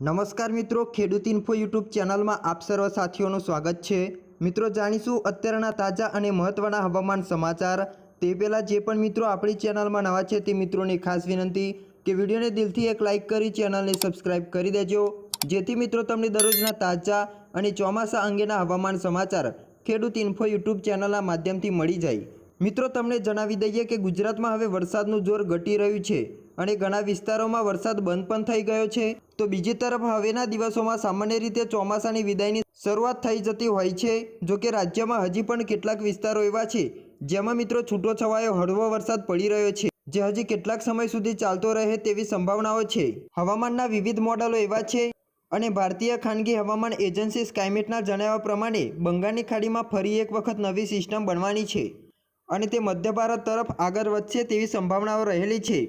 નમસ્કાર મિત્રો, ખેડૂત ઇન્ફો યુટ્યુબ ચેનલમાં આપ સર્વ સાથીઓનું સ્વાગત છે. મિત્રો, જાણીશું અત્યારના તાજા અને મહત્ત્વના હવામાન સમાચાર. તે પહેલાં જે પણ મિત્રો આપણી ચેનલમાં નવા છે તે મિત્રોને ખાસ વિનંતી કે વિડીયોને દિલથી એક લાઇક કરી ચેનલને સબસ્ક્રાઇબ કરી દેજો. જેથી મિત્રો તમને દરરોજના તાજા અને ચોમાસા અંગેના હવામાન સમાચાર ખેડૂત ઇન્ફો યુટ્યુબ ચેનલના માધ્યમથી મળી જાય. મિત્રો, તમને જણાવી દઈએ કે ગુજરાતમાં હવે વરસાદનું જોર ઘટી રહ્યું છે. અને ઘણા વિસ્તારોમાં વરસાદ બંધ પણ થઈ ગયો છે. તો બીજી તરફ હવેના દિવસોમાં સામાન્ય રીતે ચોમાસાની વિદાયની શરૂઆત થઈ જતી હોય છે. જો કે રાજ્યમાં હજી પણ કેટલાક વિસ્તારો એવા છે, જેમાં મિત્રો છૂટો છવાયો હળવો વરસાદ પડી રહ્યો છે, જે હજી કેટલાક સમય સુધી ચાલતો રહે તેવી સંભાવનાઓ છે. હવામાનના વિવિધ મોડલો એવા છે અને ભારતીય ખાનગી હવામાન એજન્સી સ્કાયમેટના જણાવ્યા પ્રમાણે બંગાળની ખાડીમાં ફરી એક વખત નવી સિસ્ટમ બનવાની છે અને તે મધ્ય ભારત તરફ આગળ વધશે તેવી સંભાવનાઓ રહેલી છે.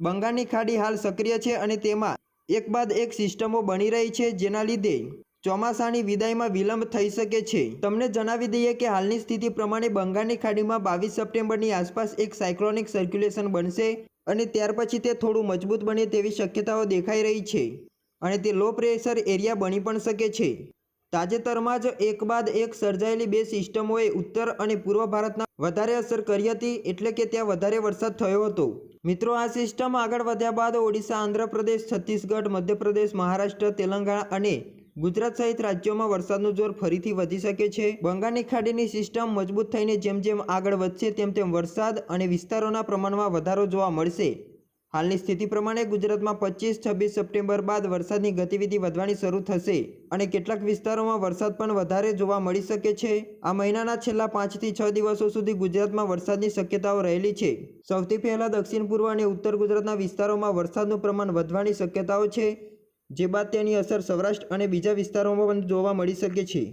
બંગાળની ખાડી હાલ સક્રિય છે અને તેમાં એક બાદ એક સિસ્ટમો બની રહી છે જેના લીધે ચોમાસાની વિદાયમાં વિલંબ થઈ શકે છે. તમને જણાવી દઈએ કે હાલની સ્થિતિ પ્રમાણે બંગાળની ખાડીમાં બાવીસ સપ્ટેમ્બરની આસપાસ એક સાયક્લોનિક સર્ક્યુલેશન બનશે અને ત્યાર પછી તે થોડું મજબૂત બને તેવી શક્યતાઓ દેખાઈ રહી છે અને તે લો પ્રેશર એરિયા બની પણ શકે છે. તાજેતરમાં જ એક બાદ એક સર્જાયેલી બે સિસ્ટમોએ ઉત્તર અને પૂર્વ ભારતના વધારે અસર કરી હતી એટલે કે ત્યાં વધારે વરસાદ થયો હતો. મિત્રો, આ સિસ્ટમ આગળ વધ્યા બાદ ઓડિશા, આંધ્રપ્રદેશ, છત્તીસગઢ, મધ્યપ્રદેશ, મહારાષ્ટ્ર, તેલંગાણા અને ગુજરાત સહિત રાજ્યોમાં વરસાદનું જોર ફરીથી વધી શકે છે. બંગાળની ખાડીની સિસ્ટમ મજબૂત થઈને જેમ જેમ આગળ વધશે, તેમ તેમ વરસાદ અને વિસ્તારોના પ્રમાણમાં વધારો જોવા મળશે. હાલની સ્થિતિ પ્રમાણે ગુજરાતમાં પચીસ, છવ્વીસ સપ્ટેમ્બર બાદ વરસાદની ગતિવિધિ વધવાની શરૂ થશે અને કેટલાક વિસ્તારોમાં વરસાદ પણ વધારે જોવા મળી શકે છે. આ મહિનાના છેલ્લા પાંચથી છ દિવસો સુધી ગુજરાતમાં વરસાદની શક્યતાઓ રહેલી છે. સૌથી પહેલાં દક્ષિણ પૂર્વ અને ઉત્તર ગુજરાતના વિસ્તારોમાં વરસાદનું પ્રમાણ વધવાની શક્યતાઓ છે, જે બાદ તેની અસર સૌરાષ્ટ્ર અને બીજા વિસ્તારોમાં પણ જોવા મળી શકે છે.